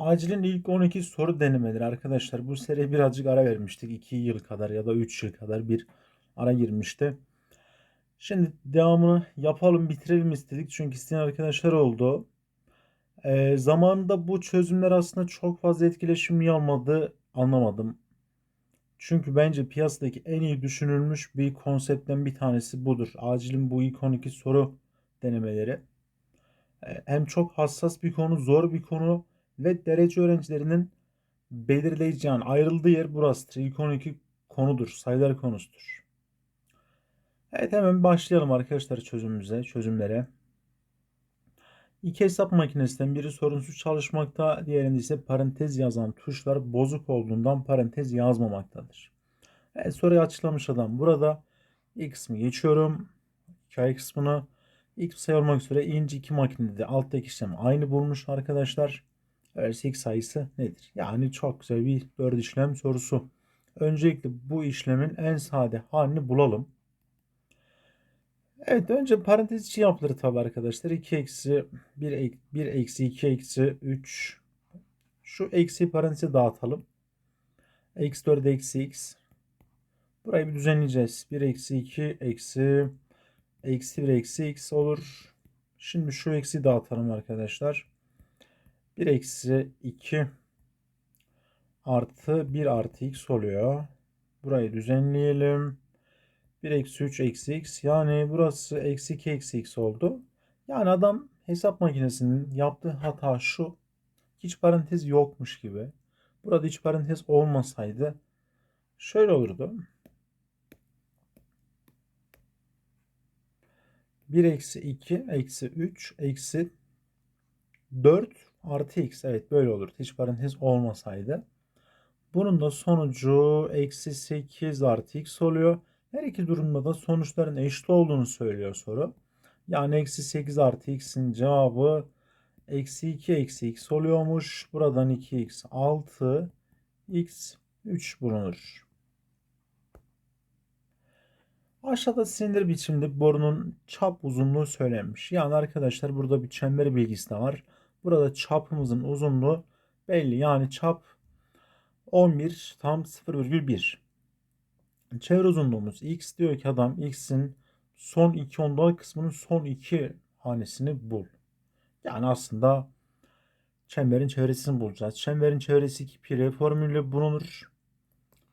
Acilin ilk 12 soru denemeleri arkadaşlar. Bu seriye birazcık ara vermiştik. 2 yıl kadar ya da 3 yıl kadar bir ara girmişti. Şimdi devamını yapalım bitirelim istedik. Çünkü isteyen arkadaşlar oldu. Ee, zamanında bu çözümler aslında çok fazla etkileşim almadı anlamadım. Çünkü bence piyasadaki en iyi düşünülmüş bir konseptten bir tanesi budur. Acilin bu ilk 12 soru denemeleri. Ee, Hem çok hassas bir konu, zor bir konu ve derece öğrencilerinin belirleyici ayrıldığı yer burasıdır. İlk 12 konudur, sayılar konusudur. Evet hemen başlayalım arkadaşlar çözümümüze, çözümlere. İki hesap makinesinden biri sorunsuz çalışmakta, diğerinde ise parantez yazan tuşlar bozuk olduğundan parantez yazmamaktadır. Evet, soruyu açıklamış adam. Burada ilk kısmı geçiyorum. Hikaye kısmını ilk sayı olmak üzere ince iki makinede de alttaki işlem aynı bulmuş arkadaşlar. İlk sayısı nedir? Yani çok güzel bir dört işlem sorusu. Öncelikle bu işlemin en sade halini bulalım. Evet önce parantez içi yapılır tabi arkadaşlar. 2 eksi 1, ek, 1 eksi 2 eksi 3. Şu eksi paranteze dağıtalım. Eksi 4 eksi x. Burayı bir düzenleyeceğiz. 1 eksi 2 eksi eksi 1 eksi x olur. Şimdi şu eksi dağıtalım arkadaşlar. 1 eksi 2 artı 1 artı x oluyor. Burayı düzenleyelim. 1 eksi 3 eksi x. Yani burası eksi 2 eksi x oldu. Yani adam hesap makinesinin yaptığı hata şu. Hiç parantez yokmuş gibi. Burada hiç parantez olmasaydı şöyle olurdu. 1 eksi 2 eksi 3 eksi 4 artı x. Evet böyle olurdu. Hiç parantez olmasaydı. Bunun da sonucu eksi 8 artı x oluyor. Her iki durumda da sonuçların eşit olduğunu söylüyor soru. Yani eksi 8 artı x'in cevabı eksi 2 eksi x oluyormuş. Buradan 2x 6 x 3 bulunur. Aşağıda silindir biçimde borunun çap uzunluğu söylenmiş. Yani arkadaşlar burada bir çember bilgisi de var. Burada çapımızın uzunluğu belli. Yani çap 11 tam 0,1. Çevre uzunluğumuz x diyor ki adam x'in son iki ondalık kısmının son iki hanesini bul. Yani aslında çemberin çevresini bulacağız. Çemberin çevresi 2 pi formülü bulunur.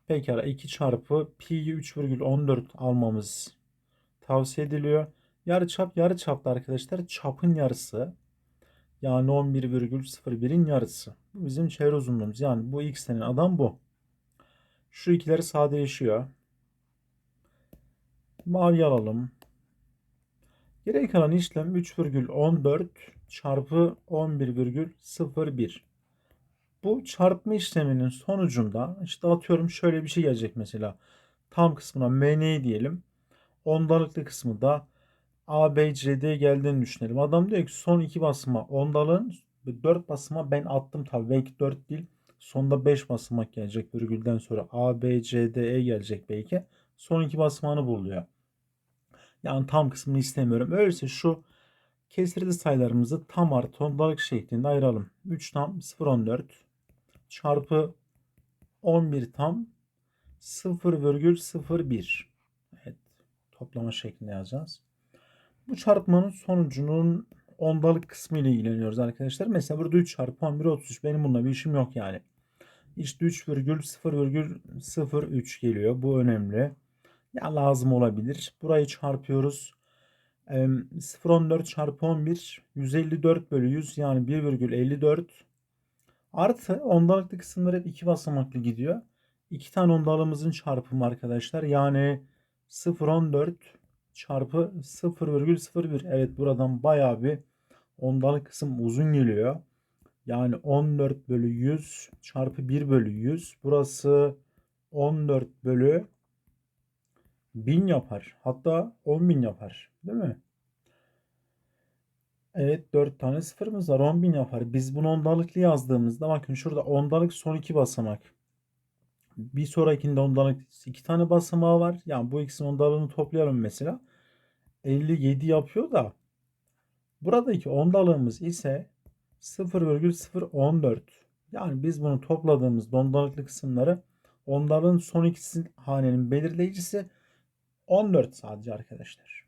Pekala 2 çarpı pi'yi 3,14 almamız tavsiye ediliyor. Yarıçap yarıçaplı arkadaşlar çapın yarısı. Yani 11,01'in yarısı. Bu bizim çevre uzunluğumuz. Yani bu x denen adam bu. Şu ikileri sadeleşiyor. Mavi alalım. Geriye kalan işlem 3,14 çarpı 11,01. Bu çarpma işleminin sonucunda işte atıyorum şöyle bir şey gelecek mesela. Tam kısmına MN diyelim. Ondalıklı kısmı da ABCD geldiğini düşünelim. Adam diyor ki son iki basıma ondalığın 4 basıma ben attım tabii belki 4 değil. Sonda 5 basamak gelecek virgülden sonra ABCDE gelecek belki. Son iki basamağını buluyor. Yani tam kısmını istemiyorum. Öyleyse şu kesirli sayılarımızı tam artı ondalık şeklinde ayıralım. 3 tam 0,14 çarpı 11 tam 0,01 Evet toplama şeklinde yazacağız. Bu çarpmanın sonucunun ondalık kısmı ile ilgileniyoruz arkadaşlar. Mesela burada 3 çarpı 11 33 benim bununla bir işim yok yani. İşte 3,0,03 geliyor. Bu önemli. Ya lazım olabilir. Burayı çarpıyoruz. 0,14 çarpı 11 154 bölü 100 yani 1,54 artı ondalıklı kısımlar hep iki basamaklı gidiyor. İki tane ondalığımızın çarpımı arkadaşlar. Yani 0,14 çarpı 0,01 evet buradan bayağı bir ondalık kısım uzun geliyor. Yani 14 bölü 100 çarpı 1 bölü 100 burası 14 bölü 1000 yapar. Hatta 10.000 yapar. Değil mi? Evet 4 tane sıfırımız var. 10.000 yapar. Biz bunu ondalıklı yazdığımızda bakın şurada ondalık son iki basamak. Bir sonrakinde ondalık iki tane basamağı var. Yani bu ikisinin ondalığını toplayalım mesela. 57 yapıyor da buradaki ondalığımız ise 0,014 Yani biz bunu topladığımız ondalıklı kısımları onların son ikisi hanenin belirleyicisi 14 sadece arkadaşlar.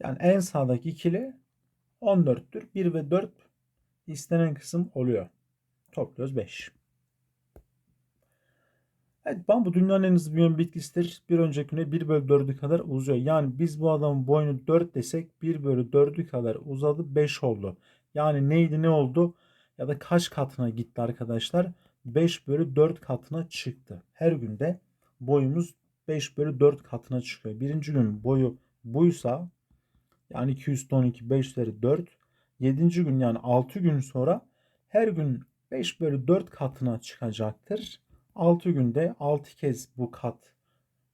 Yani en sağdaki ikili 14'tür. 1 ve 4 istenen kısım oluyor. Topluyoruz 5. Evet bambu dünyanın en hızlı büyüyen bitkisidir. Bir öncekine 1 bölü 4'ü kadar uzuyor. Yani biz bu adamın boyunu 4 desek 1 bölü 4'ü kadar uzadı 5 oldu. Yani neydi ne oldu? Ya da kaç katına gitti arkadaşlar? 5 bölü 4 katına çıktı. Her günde boyumuz 5 bölü 4 katına çıkıyor. Birinci gün boyu buysa yani 212 5 üzeri 4. 7. gün yani 6 gün sonra her gün 5 bölü 4 katına çıkacaktır. 6 günde 6 kez bu kat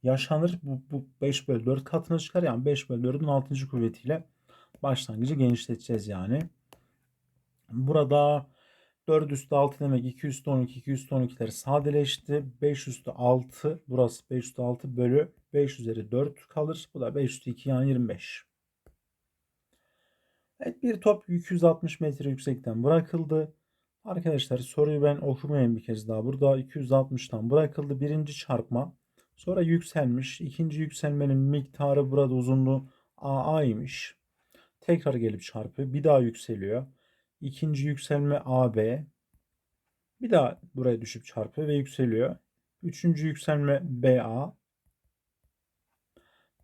yaşanır. Bu, bu 5 bölü 4 katına çıkar. Yani 5 bölü 4'ün 6. kuvvetiyle başlangıcı genişleteceğiz yani. Burada 4 üstü 6 demek 2 üstü 12 2 üstü 12'ler sadeleşti. 5 üstü 6 burası 5 üstü 6 bölü 5 üzeri 4 kalır. Bu da 5 üstü 2 yani 25. Evet bir top 260 metre yüksekten bırakıldı. Arkadaşlar soruyu ben okumayayım bir kez daha. Burada 260'tan bırakıldı. Birinci çarpma. Sonra yükselmiş. İkinci yükselmenin miktarı burada uzunluğu AA'ymış. Tekrar gelip çarpıyor. Bir daha yükseliyor. İkinci yükselme AB. Bir daha buraya düşüp çarpıyor ve yükseliyor. Üçüncü yükselme BA.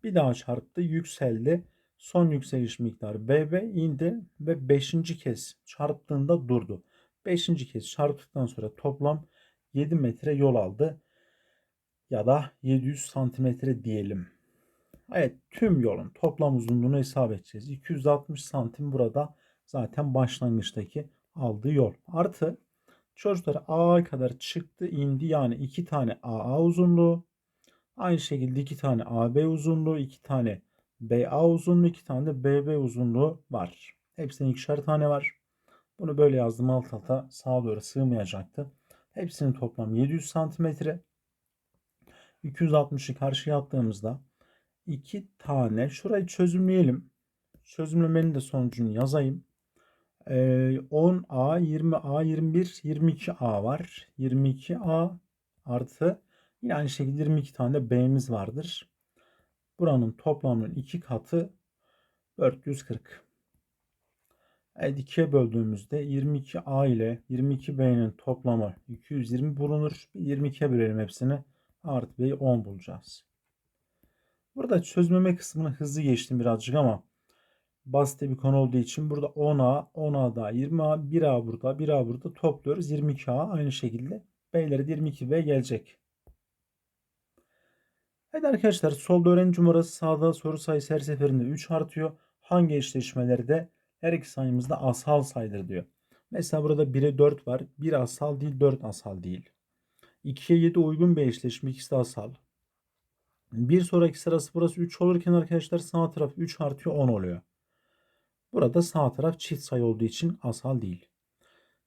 Bir daha çarptı. Yükseldi. Son yükseliş miktarı BB indi ve beşinci kez çarptığında durdu. Beşinci kez çarptıktan sonra toplam 7 metre yol aldı. Ya da 700 santimetre diyelim. Evet tüm yolun toplam uzunluğunu hesap edeceğiz. 260 santim burada zaten başlangıçtaki aldığı yol. Artı çocuklar A'ya kadar çıktı indi yani 2 tane AA uzunluğu. Aynı şekilde 2 tane AB uzunluğu, 2 tane BA uzunluğu, 2 tane de BB uzunluğu var. Hepsinin ikişer tane var. Bunu böyle yazdım alt alta sağa doğru sığmayacaktı. Hepsinin toplam 700 santimetre. 260'ı karşıya attığımızda 2 tane şurayı çözümleyelim. Çözümlemenin de sonucunu yazayım. Ee, 10A, 20A, 21, 22A var. 22A artı yine aynı şekilde 22 tane B'miz vardır. Buranın toplamının 2 katı 440. Evet 2'ye böldüğümüzde 22A ile 22B'nin toplamı 220 bulunur. 22'ye bölelim hepsini. Artı B'yi 10 bulacağız. Burada çözmeme kısmını hızlı geçtim birazcık ama basit bir konu olduğu için burada 10A, 10A daha 20A, 1A burada, 1A burada topluyoruz. 22A aynı şekilde B'leri 22B gelecek. Evet arkadaşlar solda öğrenci numarası sağda soru sayısı her seferinde 3 artıyor. Hangi eşleşmelerde her iki sayımız da asal sayıdır diyor. Mesela burada 1'e 4 var. 1 asal değil 4 asal değil. 2'ye 7 uygun bir eşleşme ikisi de asal. Bir sonraki sırası burası 3 olurken arkadaşlar sağ taraf 3 artıyor 10 oluyor. Burada sağ taraf çift sayı olduğu için asal değil.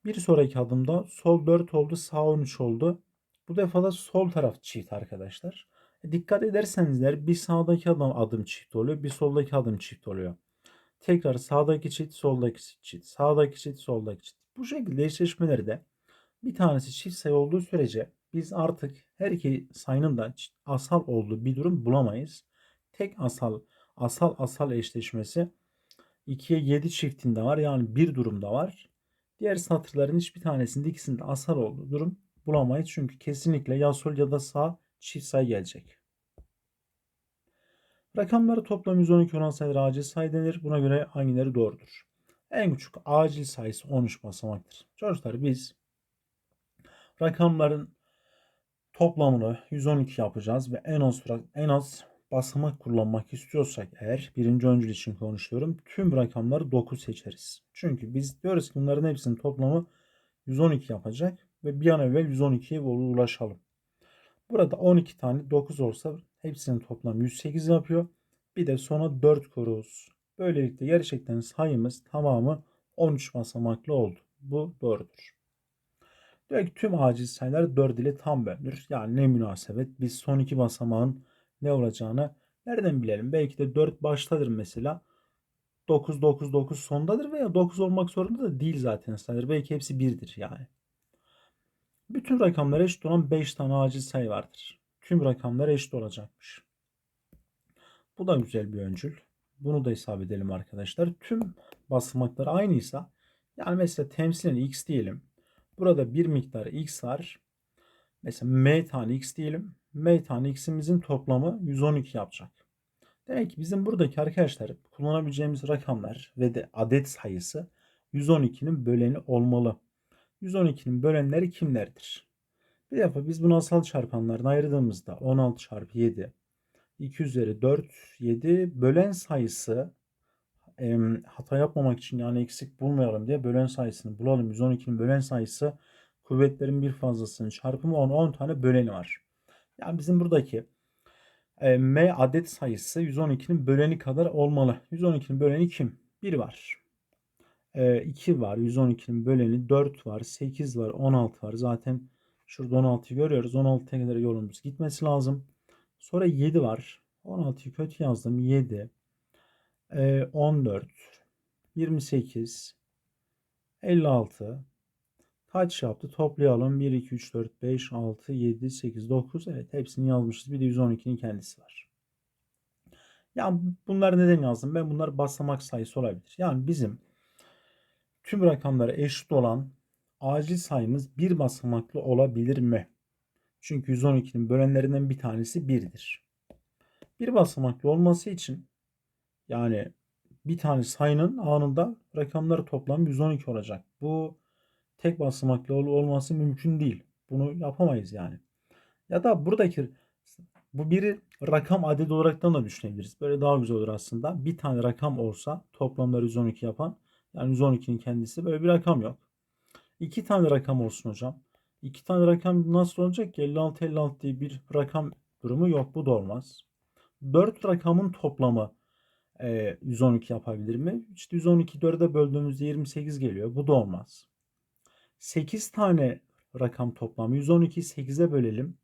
Bir sonraki adımda sol 4 oldu sağ 13 oldu. Bu defa da sol taraf çift arkadaşlar. E, dikkat ederseniz bir sağdaki adım, adım çift oluyor bir soldaki adım çift oluyor. Tekrar sağdaki çift, soldaki çift, sağdaki çift, soldaki çift. Bu şekilde eşleşmeleri de bir tanesi çift sayı olduğu sürece biz artık her iki sayının da asal olduğu bir durum bulamayız. Tek asal, asal asal eşleşmesi 2'ye 7 çiftinde var. Yani bir durumda var. Diğer satırların hiçbir tanesinde ikisinde asal olduğu durum bulamayız. Çünkü kesinlikle ya sol ya da sağ çift sayı gelecek. Rakamları toplam 112 olan sayılar acil sayı denir. Buna göre hangileri doğrudur? En küçük acil sayısı 13 basamaktır. Çocuklar biz rakamların toplamını 112 yapacağız ve en az en az basamak kullanmak istiyorsak eğer birinci öncül için konuşuyorum. Tüm rakamları 9 seçeriz. Çünkü biz diyoruz ki bunların hepsinin toplamı 112 yapacak ve bir an evvel 112'ye ulaşalım. Burada 12 tane 9 olsa hepsinin toplam 108 yapıyor. Bir de sona 4 koruyoruz. Böylelikle gerçekten sayımız tamamı 13 basamaklı oldu. Bu doğrudur. Diyor ki tüm acil sayılar 4 ile tam bölünür. Yani ne münasebet biz son iki basamağın ne olacağını nereden bilelim? Belki de 4 baştadır mesela. 9 9 9 sondadır veya 9 olmak zorunda da değil zaten sayılar. Belki hepsi 1'dir yani. Bütün rakamlara eşit olan 5 tane acil sayı vardır. Tüm rakamlar eşit olacakmış. Bu da güzel bir öncül. Bunu da hesap edelim arkadaşlar. Tüm basamaklar aynıysa yani mesela temsilen x diyelim. Burada bir miktar x var. Mesela m tane x diyelim. m tane x'imizin toplamı 112 yapacak. Demek ki bizim buradaki arkadaşlar kullanabileceğimiz rakamlar ve de adet sayısı 112'nin böleni olmalı. 112'nin bölenleri kimlerdir? Bir defa biz bunu asal çarpanlarına ayırdığımızda 16 çarpı 7 2 üzeri 4 7 bölen sayısı e, hata yapmamak için yani eksik bulmayalım diye bölen sayısını bulalım. 112'nin bölen sayısı kuvvetlerin bir fazlasının çarpımı 10 10 tane böleni var. Yani bizim buradaki e, m adet sayısı 112'nin böleni kadar olmalı. 112'nin böleni kim? 1 var. E, 2 var. 112'nin böleni 4 var. 8 var. 16 var. Zaten şurada 16'yı görüyoruz. 16'ya kadar yolumuz gitmesi lazım. Sonra 7 var. 16'yı kötü yazdım. 7. E, 14. 28. 56. Kaç yaptı? Toplayalım. 1, 2, 3, 4, 5, 6, 7, 8, 9. Evet hepsini yazmışız. Bir de 112'nin kendisi var. Yani bunları neden yazdım? Ben bunlar basamak sayısı olabilir. Yani bizim tüm rakamlara eşit olan acil sayımız bir basamaklı olabilir mi? Çünkü 112'nin bölenlerinden bir tanesi 1'dir. Bir basamaklı olması için yani bir tane sayının anında rakamları toplam 112 olacak. Bu tek basamaklı olması mümkün değil. Bunu yapamayız yani. Ya da buradaki bu biri rakam adedi olaraktan da düşünebiliriz. Böyle daha güzel olur aslında. Bir tane rakam olsa toplamları 112 yapan yani 112'nin kendisi böyle bir rakam yok. İki tane rakam olsun hocam. İki tane rakam nasıl olacak ki? 56 56 diye bir rakam durumu yok. Bu da olmaz. 4 rakamın toplamı e, 112 yapabilir mi? İşte 112 4'e böldüğümüzde 28 geliyor. Bu da olmaz. 8 tane rakam toplamı 112 8'e bölelim.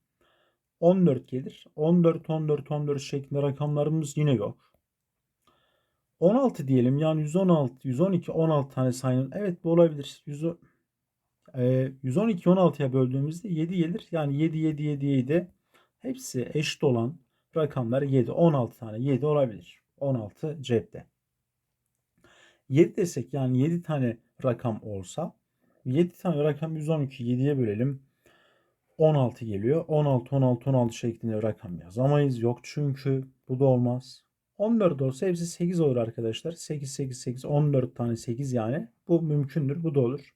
14 gelir. 14 14 14 şeklinde rakamlarımız yine yok. 16 diyelim yani 116 112 16 tane sayının evet bu olabilir. 100 e, 112 16'ya böldüğümüzde 7 gelir. Yani 7 7 7 7 hepsi eşit olan rakamlar 7 16 tane 7 olabilir. 16 cepte. 7 desek yani 7 tane rakam olsa 7 tane rakam 112 7'ye bölelim. 16 geliyor. 16 16 16 şeklinde rakam yazamayız. Yok çünkü bu da olmaz. 14 olsa hepsi 8 olur arkadaşlar. 8 8 8 14 tane 8 yani. Bu mümkündür. Bu da olur.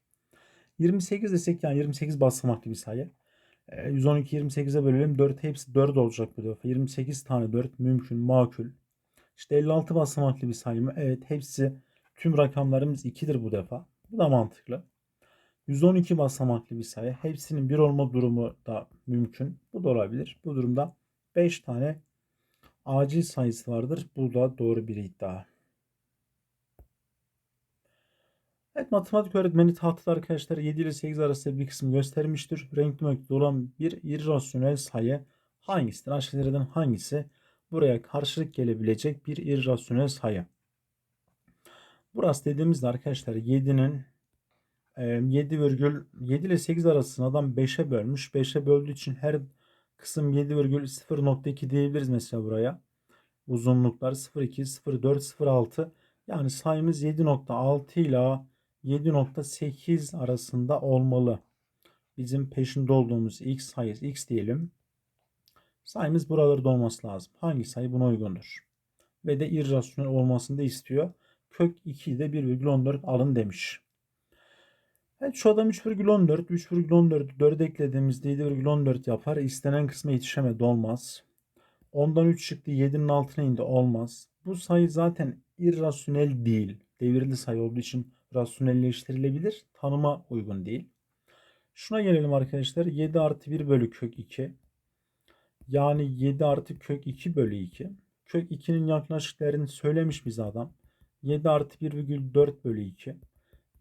28 desek yani 28 basamaklı bir sayı. 112 28'e bölelim. 4 hepsi 4 olacak bu defa. 28 tane 4 mümkün, makul. İşte 56 basamaklı bir sayı mı? Evet hepsi tüm rakamlarımız 2'dir bu defa. Bu da mantıklı. 112 basamaklı bir sayı. Hepsinin bir olma durumu da mümkün. Bu da olabilir. Bu durumda 5 tane acil sayısı vardır. Bu da doğru bir iddia. Evet matematik öğretmeni tahtada arkadaşlar 7 ile 8 arasında bir kısım göstermiştir. Renkli mektup olan bir irrasyonel sayı hangisidir? Aşağıdakilerden hangisi buraya karşılık gelebilecek bir irrasyonel sayı? Burası dediğimizde arkadaşlar 7'nin 7 virgül 7 ile 8 arasını adam 5'e bölmüş. 5'e böldüğü için her kısım 7,0.2 diyebiliriz mesela buraya. Uzunluklar 0,2, 0,4, 0,6. Yani sayımız 7.6 ile 7.8 arasında olmalı. Bizim peşinde olduğumuz x sayısı x diyelim. Sayımız buralarda olması lazım. Hangi sayı buna uygundur? Ve de irrasyonel olmasını da istiyor. Kök 2'yi de 1,14 alın demiş. Evet şu adam 3,14. 3,14'ü 4 eklediğimizde 7,14 yapar. İstenen kısma yetişemedi olmaz. Ondan 3 çıktı 7'nin altına indi olmaz. Bu sayı zaten irrasyonel değil. Devirli sayı olduğu için rasyonelleştirilebilir. Tanıma uygun değil. Şuna gelelim arkadaşlar. 7 artı 1 bölü kök 2. Yani 7 artı kök 2 bölü 2. Kök 2'nin yaklaşık değerini söylemiş bize adam. 7 artı 1,4 bölü 2.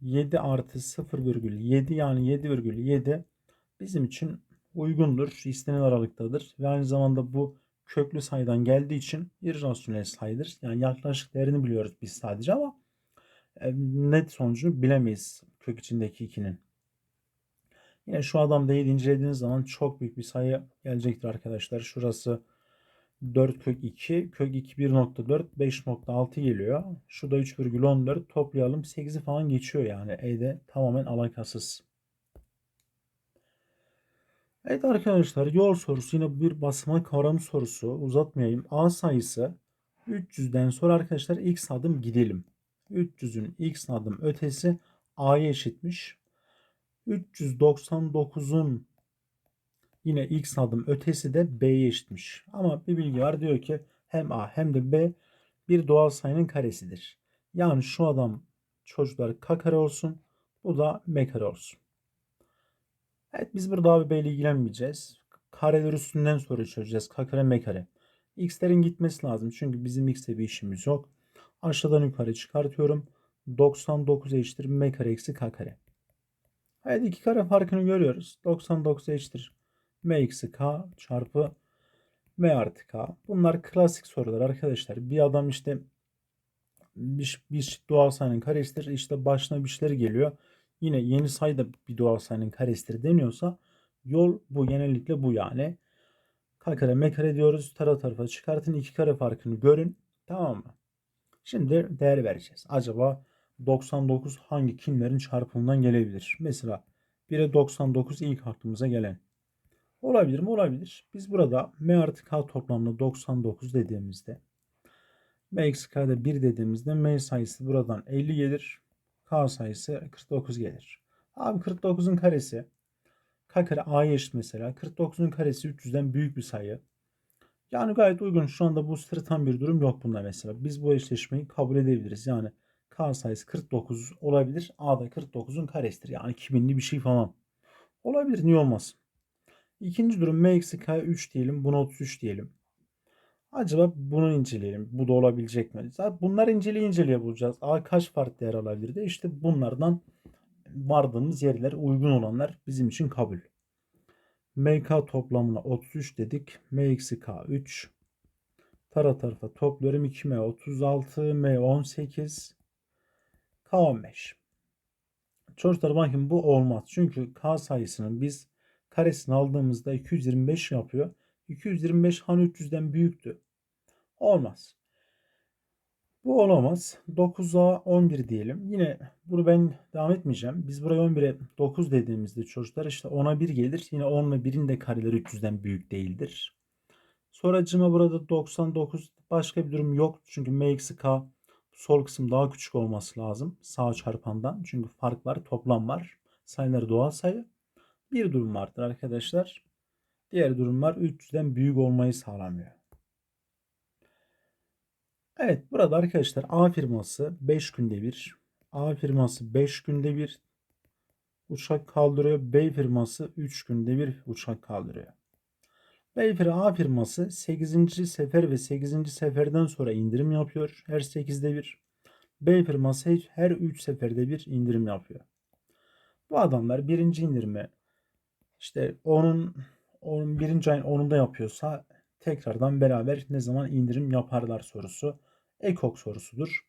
7 artı 0,7 yani 7,7 bizim için uygundur. İstenen aralıktadır. Ve aynı zamanda bu köklü sayıdan geldiği için irrasyonel sayıdır. Yani yaklaşık değerini biliyoruz biz sadece ama net sonucunu bilemeyiz kök içindeki 2'nin. Yine şu adam değil incelediğiniz zaman çok büyük bir sayı gelecektir arkadaşlar. Şurası 4 kök 2, kök 2 1.4, 5.6 geliyor. Şurada 3,14 toplayalım 8'i falan geçiyor yani. E'de tamamen alakasız. Evet arkadaşlar yol sorusu yine bir basamak kavramı sorusu. Uzatmayayım. A sayısı 300'den sonra arkadaşlar x adım gidelim. 300'ün x adım ötesi A'ya eşitmiş. 399'un yine x adım ötesi de B'ye eşitmiş. Ama bir bilgi var diyor ki hem A hem de B bir doğal sayının karesidir. Yani şu adam çocuklar k kare olsun. Bu da m kare olsun. Evet biz burada A ve B ile ilgilenmeyeceğiz. Kareler üstünden soru çözeceğiz. K kare m kare. X'lerin gitmesi lazım. Çünkü bizim X'te bir işimiz yok. Aşağıdan yukarı çıkartıyorum. 99 eşittir m kare eksi k kare. Evet iki kare farkını görüyoruz. 99 eşittir m eksi k çarpı m artı k. Bunlar klasik sorular arkadaşlar. Bir adam işte bir, bir doğal sayının karesidir. İşte başına bir şeyler geliyor. Yine yeni sayı da bir doğal sayının karesidir deniyorsa yol bu genellikle bu yani. K kare m kare diyoruz. Tara tarafa çıkartın. iki kare farkını görün. Tamam mı? Şimdi değer vereceğiz. Acaba 99 hangi kimlerin çarpımından gelebilir? Mesela 1'e 99 ilk aklımıza gelen. Olabilir mi? Olabilir. Biz burada m artı k toplamda 99 dediğimizde m eksi k'da 1 dediğimizde m sayısı buradan 50 gelir. k sayısı 49 gelir. Abi 49'un karesi k kare a'ya eşit mesela. 49'un karesi 300'den büyük bir sayı. Yani gayet uygun. Şu anda bu sırıtan bir durum yok bunda mesela. Biz bu eşleşmeyi kabul edebiliriz. Yani k sayısı 49 olabilir. A da 49'un karesidir. Yani 2000'li bir şey falan. Olabilir. Niye olmasın? İkinci durum m eksi k 3 diyelim. Buna 33 diyelim. Acaba bunu inceleyelim. Bu da olabilecek mi? Zaten bunlar inceleye inceleye bulacağız. A kaç farklı değer alabilir de işte bunlardan vardığımız yerler uygun olanlar bizim için kabul. MK toplamına 33 dedik. M eksi K 3. Tara tarafa topluyorum. 2M 36, M 18, K 15. Çocuklar bakın bu olmaz. Çünkü K sayısının biz karesini aldığımızda 225 yapıyor. 225 han 300'den büyüktü. Olmaz. Bu olamaz. 9'a 11 diyelim. Yine bunu ben devam etmeyeceğim. Biz buraya 11'e 9 dediğimizde çocuklar işte 10'a 1 gelir. Yine 10 ve 1'in de kareleri 300'den büyük değildir. Sonracıma burada 99 başka bir durum yok. Çünkü m eksi k sol kısım daha küçük olması lazım. Sağ çarpandan. Çünkü fark var, toplam var. Sayıları doğal sayı. Bir durum vardır arkadaşlar. Diğer durumlar 300'den büyük olmayı sağlamıyor. Evet burada arkadaşlar A firması 5 günde bir. A firması 5 günde bir uçak kaldırıyor. B firması 3 günde bir uçak kaldırıyor. B firma A firması 8. sefer ve 8. seferden sonra indirim yapıyor. Her 8'de bir. B firması her 3 seferde bir indirim yapıyor. Bu adamlar birinci indirimi işte onun onun birinci ayın 10'unda yapıyorsa tekrardan beraber ne zaman indirim yaparlar sorusu. Ekok sorusudur.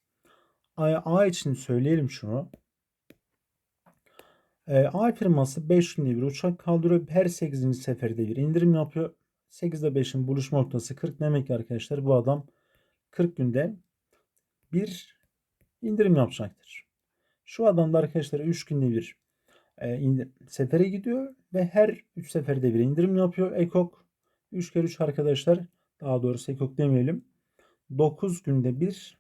A, için söyleyelim şunu. E, A firması 5 günde bir uçak kaldırıyor. Her 8. seferde bir indirim yapıyor. 8 ile 5'in buluşma noktası 40 demek ki arkadaşlar bu adam 40 günde bir indirim yapacaktır. Şu adam da arkadaşlar 3 günde bir e, sefere gidiyor ve her 3 seferde bir indirim yapıyor. Ekok 3 kere 3 arkadaşlar daha doğrusu ekok demeyelim. 9 günde bir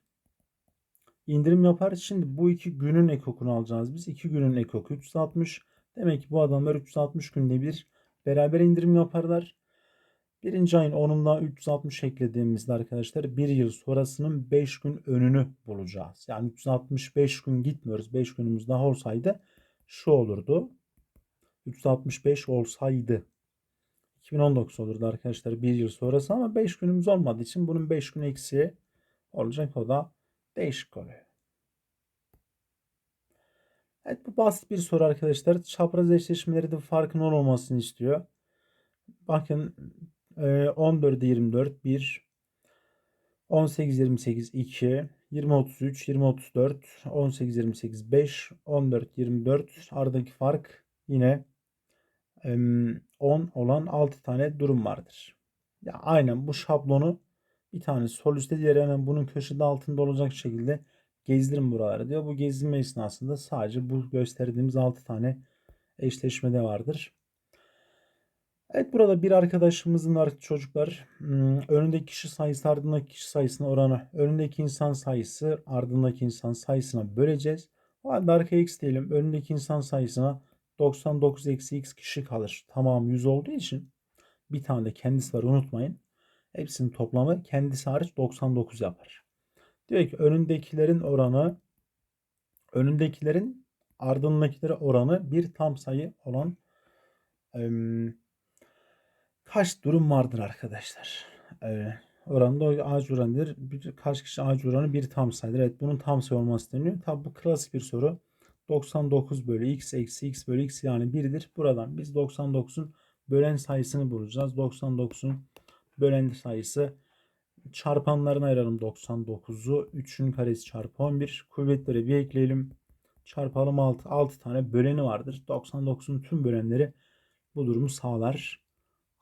indirim yapar. Şimdi bu iki günün ekokunu alacağız biz. 2 günün ekoku 360. Demek ki bu adamlar 360 günde bir beraber indirim yaparlar. Birinci ayın 10'unda 360 eklediğimizde arkadaşlar bir yıl sonrasının 5 gün önünü bulacağız. Yani 365 gün gitmiyoruz. 5 günümüz daha olsaydı şu olurdu. 365 olsaydı 2019 olurdu arkadaşlar bir yıl sonrası ama 5 günümüz olmadığı için bunun 5 gün eksiği olacak o da değişik oluyor. Evet bu basit bir soru arkadaşlar. Çapraz eşleşmeleri de farkın olmamasını istiyor. Bakın 14 24 1 18 28 2 20 33 20 34 18 28 5 14 24 aradaki fark yine 10 olan 6 tane durum vardır. Ya aynen bu şablonu bir tane sol üstte diğeri hemen bunun köşede altında olacak şekilde gezdirin buraları diyor. Bu gezdirme esnasında sadece bu gösterdiğimiz 6 tane eşleşmede vardır. Evet burada bir arkadaşımızın artık çocuklar hmm, önündeki kişi sayısı ardındaki kişi sayısına oranı önündeki insan sayısı ardındaki insan sayısına böleceğiz. O halde arkaya x diyelim. Önündeki insan sayısına 99 eksi x kişi kalır. Tamam 100 olduğu için bir tane de kendisi var unutmayın. Hepsinin toplamı kendisi hariç 99 yapar. Diyor ki önündekilerin oranı önündekilerin ardındakilere oranı bir tam sayı olan em, kaç durum vardır arkadaşlar? Ee, oranda ağaç oranıdır. Bir, kaç kişi ağaç oranı bir tam sayıdır. Evet bunun tam sayı olması deniyor. Tabi bu klasik bir soru. 99 bölü x eksi x bölü x yani 1'dir. Buradan biz 99'un bölen sayısını bulacağız. 99'un bölen sayısı çarpanlarına ayıralım 99'u. 3'ün karesi çarpı 11. Kuvvetleri bir ekleyelim. Çarpalım 6. 6 tane böleni vardır. 99'un tüm bölenleri bu durumu sağlar.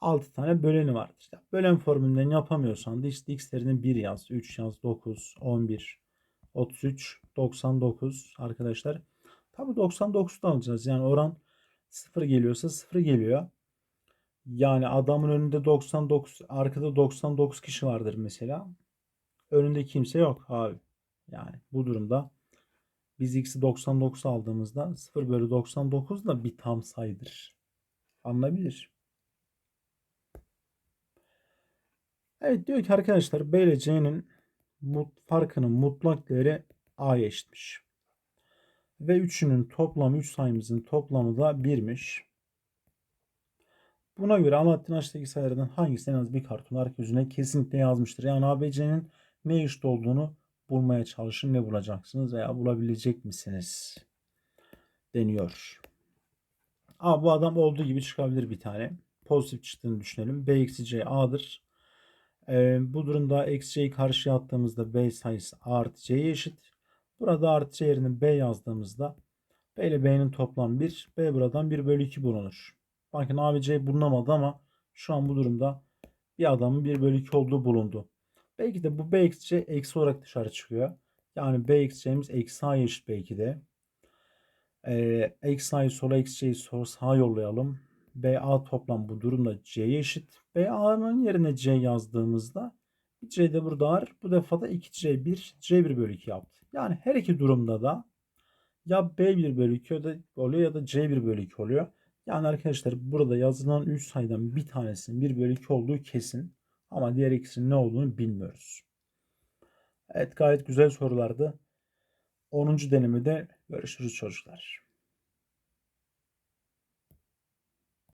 6 tane böleni vardır. İşte bölen formülünden yapamıyorsan da işte x'lerini 1 yaz, 3 yaz, 9, 11, 33, 99 arkadaşlar. Tabi 99'dan alacağız. Yani oran 0 geliyorsa 0 geliyor. Yani adamın önünde 99, arkada 99 kişi vardır mesela. Önünde kimse yok abi. Yani bu durumda biz x'i 99 aldığımızda 0 bölü 99 da bir tam sayıdır. Anlayabilir. Evet diyor ki arkadaşlar B ile farkının mutlak değeri A'ya eşitmiş. Ve üçünün toplamı 3 sayımızın toplamı da 1'miş. Buna göre Alaaddin Aş'taki sayılardan hangisi en az bir karton arka yüzüne kesinlikle yazmıştır. Yani ABC'nin ne eşit olduğunu bulmaya çalışın. Ne bulacaksınız veya bulabilecek misiniz? Deniyor. A bu adam olduğu gibi çıkabilir bir tane. Pozitif çıktığını düşünelim. B eksi C A'dır. Ee, bu durumda eksi C'yi karşıya attığımızda B sayısı artı C'ye eşit. Burada artı yerine B yazdığımızda B ile B'nin toplam 1. B buradan 1 bölü 2 bulunur. Bakın A ve C bulunamadı ama şu an bu durumda bir adamın 1 bölü 2 olduğu bulundu. Belki de bu B eksi C eksi olarak dışarı çıkıyor. Yani B eksi C'miz eksi A eşit belki de. Ee, eksi A'yı sola eksi C'yi sola sağa yollayalım. BA toplam bu durumda C'ye eşit. BA'nın yerine C yazdığımızda C de burada var. Bu defa da 2C1 C1 bölü 2 yaptı. Yani her iki durumda da ya B1 bölü 2 oluyor ya da C1 bölü 2 oluyor. Yani arkadaşlar burada yazılan 3 sayıdan bir tanesinin 1 bölü 2 olduğu kesin. Ama diğer ikisinin ne olduğunu bilmiyoruz. Evet gayet güzel sorulardı. 10. denemede görüşürüz çocuklar.